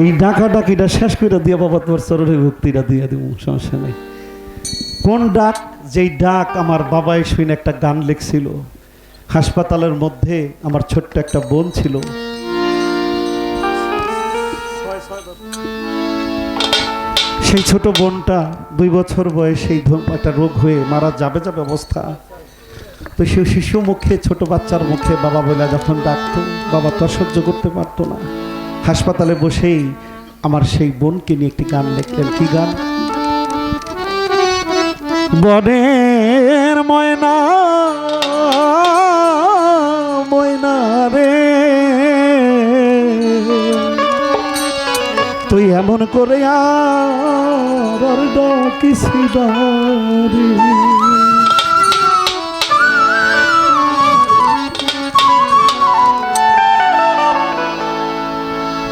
এই ডাকা ডাকিটা শেষ করে দিয়ে বাবা তোমার চরণের ভক্তিটা দিয়ে দেবো, সমস্যা নেই। কোন ডাক? যেই ডাক আমার বাবাই শুনে একটা গান লিখছিল। হাসপাতালের মধ্যে আমার ছোট্ট একটা বোন ছিল। সেই ছোট বোনটা দুই বছর বয়সে একটা রোগ হয়ে মারা যাবে যাবে অবস্থা। তো সে শিশু মুখে, ছোট বাচ্চার মুখে বাবা বলে, যখন ডাকতো, বাবা তো সহ্য করতে পারতো না। হাসপাতালে বসেই আমার সেই বোনকে নিয়ে একটি গান লিখলেন। কি গান? বনের ময়না ময়না রে। তুই এমন করে আর ডাকিসি বারে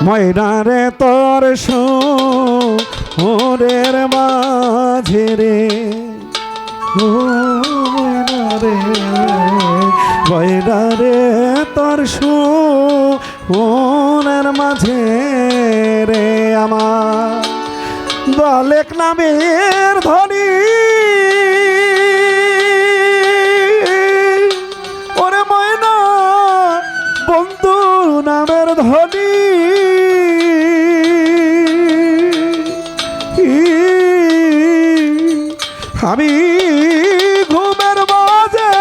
ময়নারে তোর সোরের মাঝে রে। ময়নারে ময়নারে তোর সোরের মাঝে রে আমার। দলেক নামের ধনী ওরে ময়না, বন্ধু নামের ধনী আমি ঘুমের মাঝে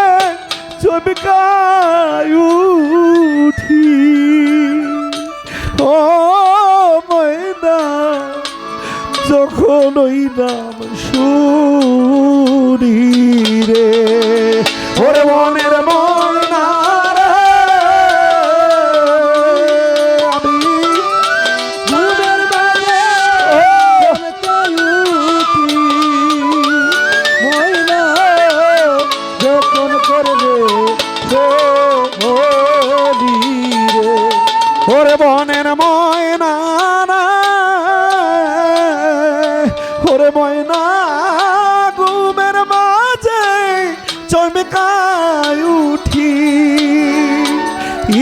চমকাই উঠি। ও ময়না যখন ওই নাম শুনি চমকাই উঠি।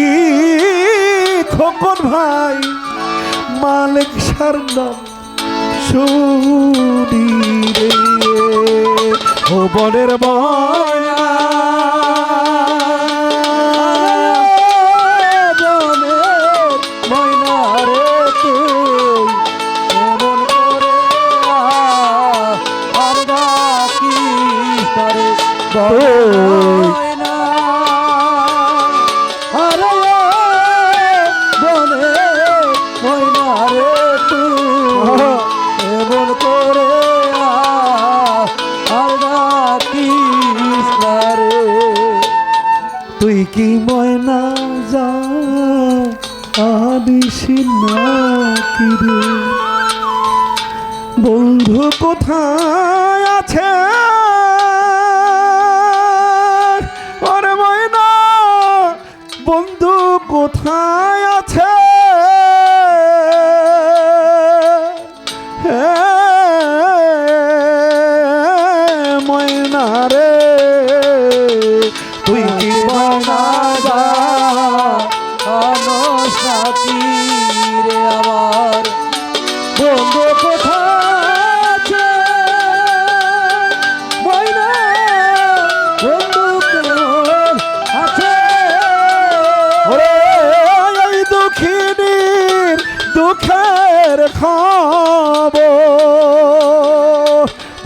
ই খোকন ভাই মালিক সারনাম শুনি রে। বনের আনিস না কি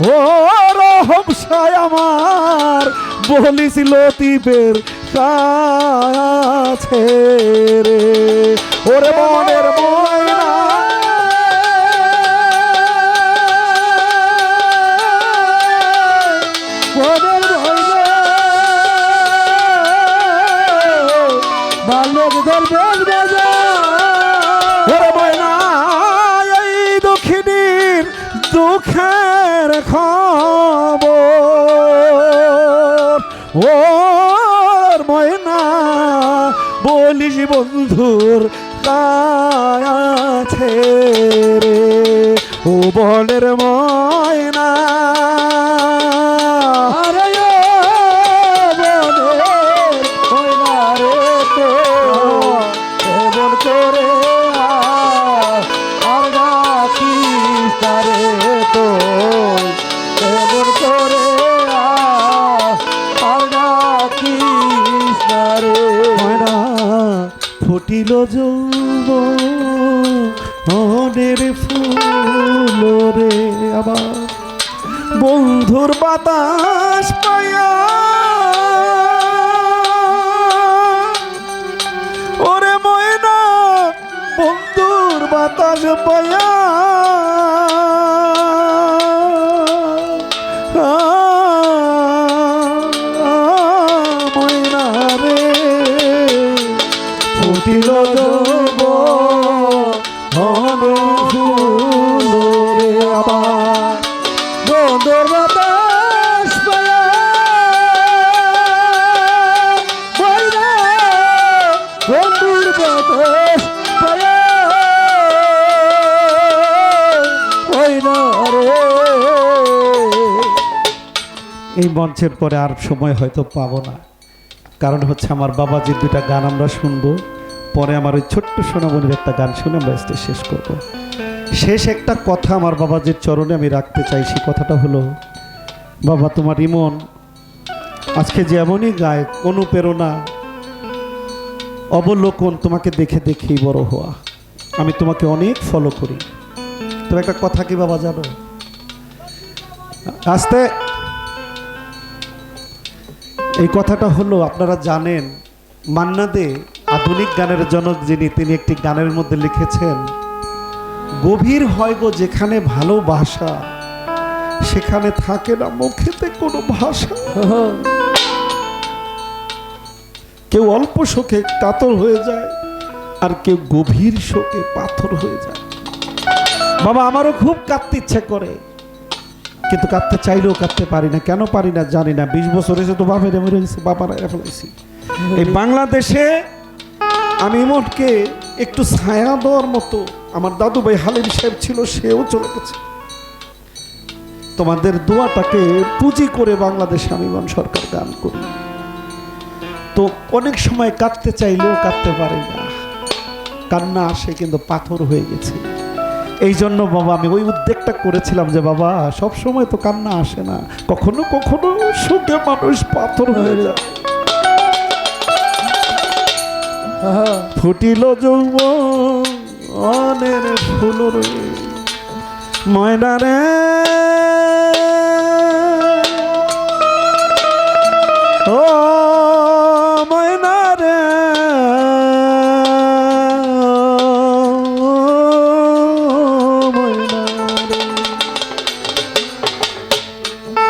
ও রহমসায় আমার, বলিস লতিফের কাছে রে। ওরে মনের ময়না। ময়না। দরবেশ এই দক্ষিণীর দুঃখের বন্ধুর কাছে রে ও বনের ময়না। যৌবনের ফুল রে আমার। বন্ধুর বাতাস পায়া ওরে ময়না বন্ধুর বাতাস পায়া এই মঞ্চের পরে আর সময় হয়তো পাবো না। কারণ হচ্ছে আমার বাবাজির দুটা গান আমরা শুনব, পরে আমার ওই ছোট্ট সোনামণির একটা গান শুনে আমরা স্টেজ শেষ করব। শেষ একটা কথা আমার বাবাজির চরণে আমি রাখতে চাই, সেই কথাটা হলো, বাবা তোমার ইমন, আজকে যেমনই গায়, অনুপ্রেরণা, অবলোকন তোমাকে দেখে দেখেই বড় হওয়া। আমি তোমাকে অনেক ফলো করি। তবে একটা কথা কি বাবা জানো? আস্তে। এই কথাটা হলো, আপনারা জানেন মান্না দে আধুনিক গানের জনক যিনি, তিনি একটি গানের মধ্যে লিখেছেন, গভীর হয় গো যেখানে ভালোবাসা সেখানে থাকে না মুখেতে কোনো ভাষা। কেউ অল্প শোকে কাতর হয়ে যায়, আর কেউ গভীর শোকে পাথর হয়ে যায়। বাবা, আমারও খুব কাঁদতে ইচ্ছে করে। কিন্তু কাঁদতে চাইলেও কাঁদতে পারি না। কেন পারি না জানি না। বিশ বছর এসে তো বাপের মরে গেছে বাবার ফেলেছি এই বাংলাদেশে আমি ইমনকে একটু ছায়া দেওয়ার মতো আমার দাদু ভাই হালিম সাহেব ছিল, সেও চলে গেছে। তোমাদের দোয়াটাকে পুঁজি করে বাংলাদেশে আমি ইমন সরকার গান করি। তো অনেক সময় কাঁদতে চাইলেও কাঁদতে পারি না। কান্না আসে কিন্তু পাথর হয়ে গেছে। এই জন্য বাবা, আমি ওই উদ্যোগটা করেছিলাম যে বাবা, সব সময় তো কান্না আসে না। কখনো কখনো সুখে মানুষ পাথর হয়ে যায়। ফুটিল যৌব অনের ফুল রে ময়না রে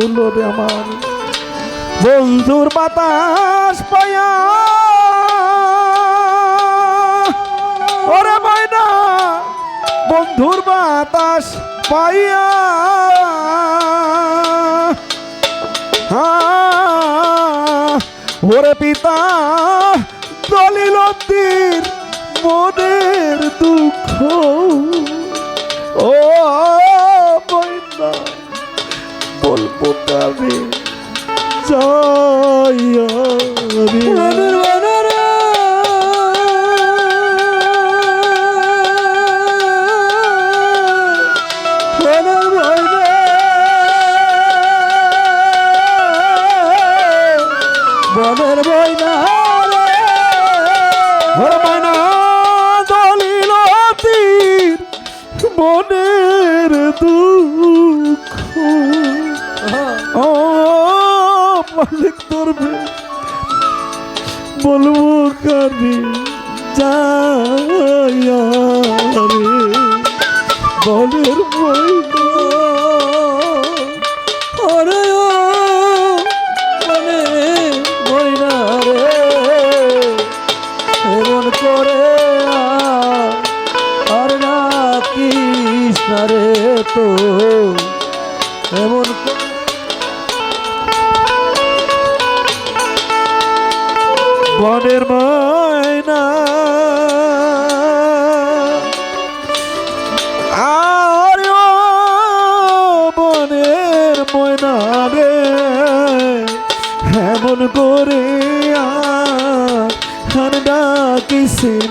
ফুল রে আমার। বন্ধুর বাতাস পায়া। ওরে ময়না বন্ধুর বাতাস পাইয়া। ওরে পিতা দলিলতির মনের দুঃখ। ও কারে জয় মালিক ধরবে, বলব কারি যায় রে। বলের ওরে ও, মনে ময়না রে। এমন করে আর না কৃষ্ণ রে তো। বনের ময়না। আর বনের ময়না রে হেমন করে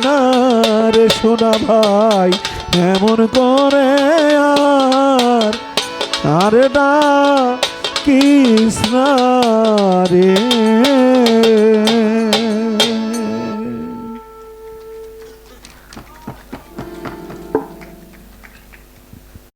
না রে সোনা ভাই, এমন করে আর আরে না কৃষ্ণ রে।